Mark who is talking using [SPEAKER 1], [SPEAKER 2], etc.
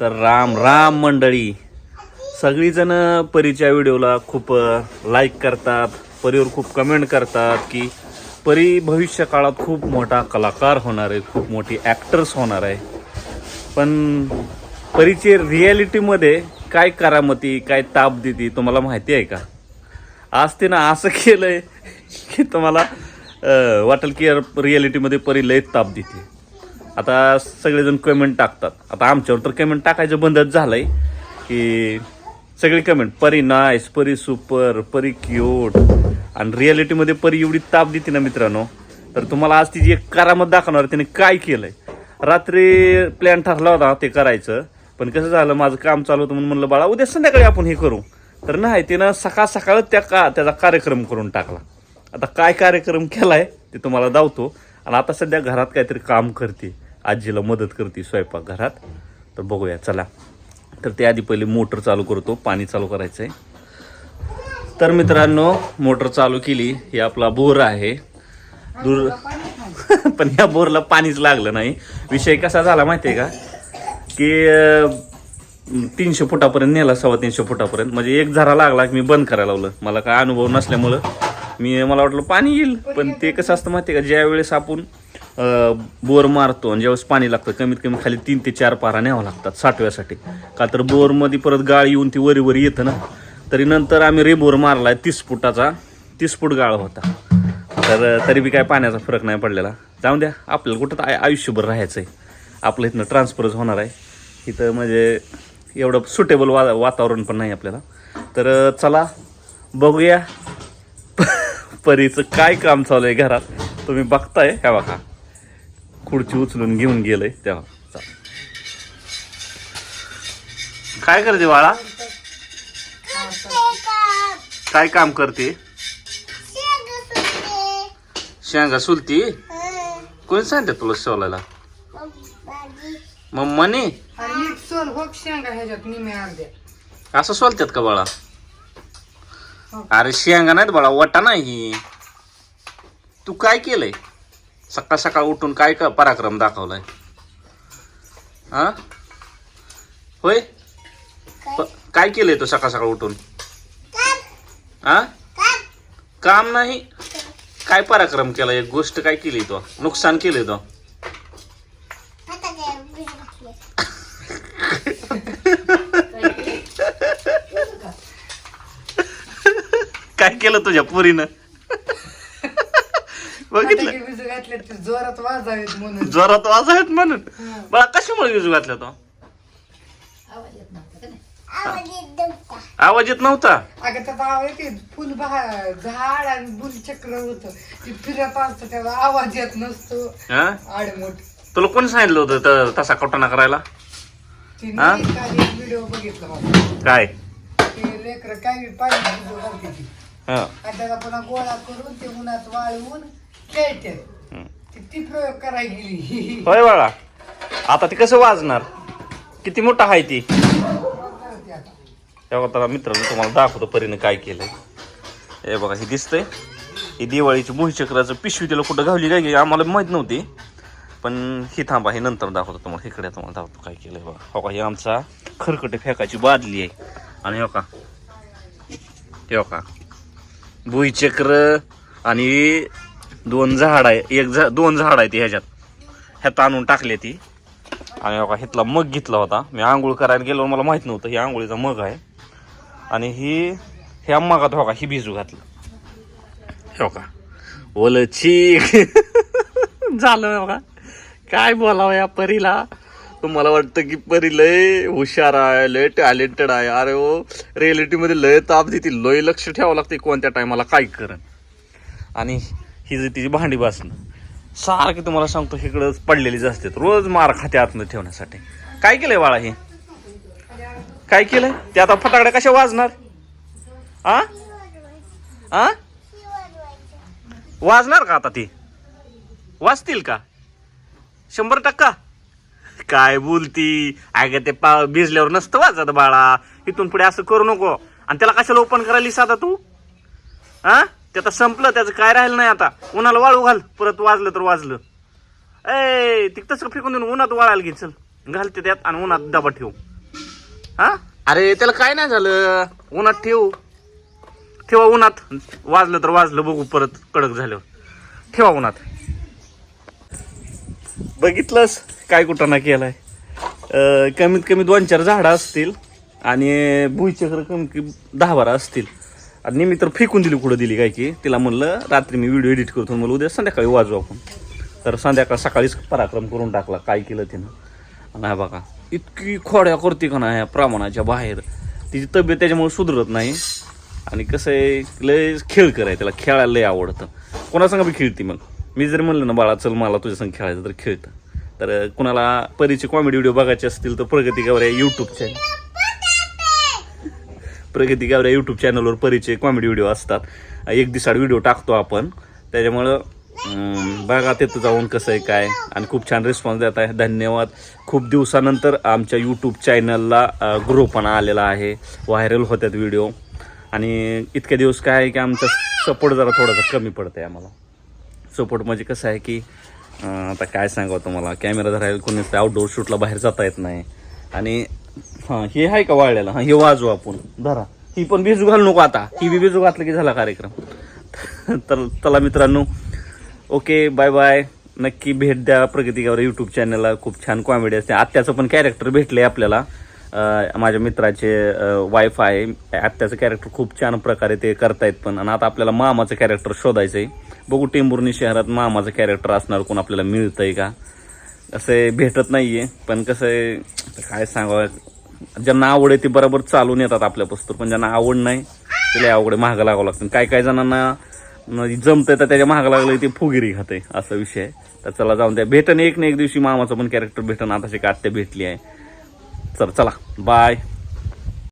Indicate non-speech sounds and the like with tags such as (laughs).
[SPEAKER 1] तर राम राम मंडळी. सगळीजण परीच्या व्हिडिओला खूप लाईक करतात परीवर खूप कमेंट करतात की परी भविष्य काळात खूप मोठा कलाकार होणार आहे खूप मोठी ॲक्टर्स होणार आहे. पण परीचे रिॲलिटीमध्ये काय करामती काय ताप देते तुम्हाला माहिती आहे का? आज तिनं असं केलं आहे की तुम्हाला वाटेल की रिॲलिटीमध्ये परी लय ताप देते. आता सगळेजण कमेंट टाकतात. आता आमच्यावर तर कमेंट टाकायचं बंदच झालंय की सगळी कमेंट परी नाईस परी सुपर परी क्यूट आणि रिॲलिटीमध्ये परी एवढी ताप देते ना मित्रांनो. तर तुम्हाला आज तिची एक करामत दाखवणार तिने काय केलंय. रात्री प्लॅन ठरला होता ते करायचं पण कसं झालं माझं काम चालू होतं म्हणून म्हणलं बाळा उद्या संध्याकाळी आपण हे करू. तर नाही तिनं सकाळ सकाळच त्या का त्याचा कार्यक्रम करून टाकला. आता काय कार्यक्रम केलाय ते तुम्हाला दावतो. आणि आता सध्या घरात काहीतरी काम करते. आजीला मदत करते स्वयंपाकघरात. तर बघूया चला. तर ते आधी पहिले मोटर चालू करतो पाणी चालू करायचं आहे तर मित्रांनो मोटर चालू केली. हे आपला बोर आहे. दूर (laughs) पण या बोरला पाणीच लागलं नाही. विषय कसा झाला माहितीये का? की तीनशे फुटापर्यंत नेला सव्वा तीनशे फुटापर्यंत. म्हणजे एक झरा लागला की मी बंद करायला लावलं. मला काय अनुभव नसल्यामुळं मी मला वाटलं पाणी येईल. पण ते कसं असतं माहितीये का? ज्या वेळेस आपण बोर मारतो आणि ज्यावेळेस पाणी लागतं कमीत कमी खाली तीन ते चार पारा न्यावं लागतात साठव्यासाठी. का तर बोरमध्ये परत गाळ येऊन ती वरी वरी येतं ना. तरी नंतर आम्ही रेबोर मारलाय तीस फुटाचा तीस फूट गाळ होता. तर तरी बी काय पाण्याचा फरक नाही पडलेला. जाऊन द्या आपल्याला कुठं तर आय- आयुष्यभर राहायचं आहे आपलं इथनं ट्रान्सफरच होणार आहे. इथं म्हणजे एवढं सुटेबल वा वातावरण पण नाही आपल्याला. तर चला बघूया. (laughs) परीचं काय काम चालू आहे घरात. तुम्ही बघताय ह्या बघा. खुर्ची उचलून घेऊन गेलंय तेव्हा. काय करते बाळा? काय काम करते? शेंगा सुलती? कोणी सांगते तुला सोलायला? मम्माने? असं सोलतात का बाळा? अरे शेंगा नाहीत बाळा वटा नाही. तू काय केलंय? सकाळ सकाळ उठून काय का पराक्रम दाखवलाय? हा? होय? काय? केलंय तू सकाळ सकाळ उठून? हा? काम. नाही? काय पराक्रम केला? एक गोष्ट काय केली तो? नुकसान केलंय तो? काय केलं तुझ्या पुरीनं? बघितलं?
[SPEAKER 2] घातले ते जोरात वाजावेत म्हणून.
[SPEAKER 1] जोरात वाज आहेत म्हणून बळा कशामुळे विजू घातला तो? आवाज येत नव्हता
[SPEAKER 2] अगं त्याचा आवाज येते फुल बहा झाड आणि बुल चक्र होत. ते फिरत असतं त्याला आवाज येत नसतो.
[SPEAKER 1] हा?
[SPEAKER 2] आडमोठ
[SPEAKER 1] तुला कोणी सांगितलं होतं त- तसा कटोना करायला?
[SPEAKER 2] ती
[SPEAKER 1] हा?
[SPEAKER 2] नाही काल एक व्हिडिओ बघितला होता.
[SPEAKER 1] काय?
[SPEAKER 2] ते लेकर काय बी
[SPEAKER 1] हा.
[SPEAKER 2] आणि त्याला पुन्हा गोळा करून ते उन्हात वाळवून खेळते. किती प्रयोग करायला? गेली (laughs)
[SPEAKER 1] होय बाळा. आता ती कसं वाजणार? किती मोठा आहे ती? तेव्हा तर मित्रांनो तुम्हाला दाखवतो परीने काय केलंय. हे बघा हे दिसतंय. ही दिवाळीची भुईचक्राचं पिशवी तिला कुठं घावली काय आम्हाला माहीत नव्हती. पण ही थांबा हे नंतर दाखवतो तुम्हाला. इकडे तुम्हाला दाखवतो काय केलंय बघा. हो का हे आमचा खरकटे फेकायची बादली आहे. आणि हो का हो का. भुईचक्र आणि दोन झाड आहे एक झा दोन झाड आहे ती ह्याच्यात. ह्यात आणून टाकली ती. आणि बघा का ह्यातला मग घेतला होता. मी आंघोळ करायला गेलो मला माहीत नव्हतं ही आंघोळीचा मग आहे. आणि ही ह्या मगात हो का ही भिजू घातलं. हो का ओलं चीक. (laughs) झालं हो का काय बोलावं या परीला. तुम्हाला वाटतं की परी लय हुशार आहे लय टॅलेंटेड आहे. अरे हो, ओ रिॲलिटीमध्ये लय ताप देते लय लक्ष ठेवावं लागते कोणत्या टायमाला काय करण. आणि ही जी तिची भांडी बसणं सारखी तुम्हाला सांगतो इकडं पडलेलीच असते रोज मार खाते आतनं ठेवण्यासाठी. काय केलंय बाळा हे? काय केलंय? ते आता फटाकड्या कशा वाजणार? आ? आ? वाजणार का आता ती? वाजतील का? शंभर टक्का? काय बोलती? अगं ते पा भिजल्यावर नसतं वाजत बाळा. इथून पुढे असं करू नको. आणि त्याला कशाला ओपन करायलीस आता तू? हा ते आता संपलं त्याचं काय राहिलं नाही आता. उन्हाला वाळू घाल परत वाजलं तर वाजलं. ए ती तसं फेकून देऊन उन्हात वाळायला घे चल. घालते त्यात आणि उन्हात डबा ठेव. हा? अरे त्याला काय नाही झालं? उन्हात ठेव. ठेवा उन्हात. वाजलं तर वाजलं बघू परत कडक झाल्यावर. ठेवा उन्हात. बघितलंस काय कुठं केलाय. अं, कमीत कमी दोन चार झाडं असतील आणि भुईचक्र कमी दहा बारा असतील. आणि मी तर फेकून दिली कुठं दिली काय की? तिला म्हणलं रात्री मी व्हिडिओ एडिट करतो मला उद्या संध्याकाळी वाजू आपण. तर संध्याकाळ सकाळीच पराक्रम करून टाकला काय केलं तिनं. नाही बघा इतकी खोड्या करते का नाही प्रमाणाच्या बाहेर. तिची तब्येत त्याच्यामुळे सुधरत नाही. आणि कसं आहे लय खेळ कराय त्याला खेळायला लय आवडतं. कोणासंग बी खेळते मग? मी जर म्हणलं ना बाळा चल मला तुझ्यासंग खेळायचं तर खेळतं. तर कुणाला परीचे कॉमेडी व्हिडिओ बघायचे असतील तर प्रगती गावऱ्या यूट्यूब चॅनल प्रगती गावऱ्या यूट्यूब चॅनलवर परिचय कॉमेडी व्हिडिओ असतात. एक दिसाड व्हिडिओ टाकतो आपण. त्याच्यामुळं बघा तिथं जाऊन कसं आहे काय. आणि खूप छान रिस्पॉन्स देत आहे. धन्यवाद. खूप दिवसानंतर आमच्या यूट्यूब चॅनलला ग्रोपणा आलेला आहे. व्हायरल होत्यात व्हिडिओ आणि इतके दिवस काय आहे की आमचा सपोर्ट जरा थोडासा कमी पडतं आहे आम्हाला. सपोर्ट म्हणजे कसं आहे की आता काय सांगावं तुम्हाला. कॅमेरा धरायला कोणी आउटडोर शूटला बाहेर जाता येत नाही. आणि हां हे आहे का वाळलेला? हां हे वाजू आपण. धरा. ही पण भिजू घालू नको आता. ही बी भिजू घातलं की झाला कार्यक्रम. (laughs) तर चला मित्रांनो. ओके बाय बाय नक्की भेट द्या प्रगतीगावर यूट्यूब चॅनलला खूप छान कॉमेडी असते. आत्याचं पण कॅरेक्टर भेटले आपल्याला. माझ्या मित्राचे वाईफ आहे. आत्याचं कॅरेक्टर खूप छान प्रकारे ते करतायत पण. आणि आता आपल्याला मामाचं कॅरेक्टर शोधायचं आहे बघू टेंबुर्णी शहरात मामाचं कॅरेक्टर असणार कोण आपल्याला मिळतंय का? असं भेटत नाहीये. पण कसं आहे काय सांगावं? ज्यांना आवड आहे ते बरोबर चालून येतात आपल्या पस्तूर पण ज्यांना आवड नाही त्याला आवड आहे लागावं लागतं. काय काय जणांना जमतंय तर त्याच्या महाग लागलं ते फुगिरी खाते असा विषय आहे. तर चला जाऊन द्या. भेटन एक ना एक दिवशी मामाचं पण कॅरेक्टर भेटन. आता शिका भेटली आहे. चल चला. बाय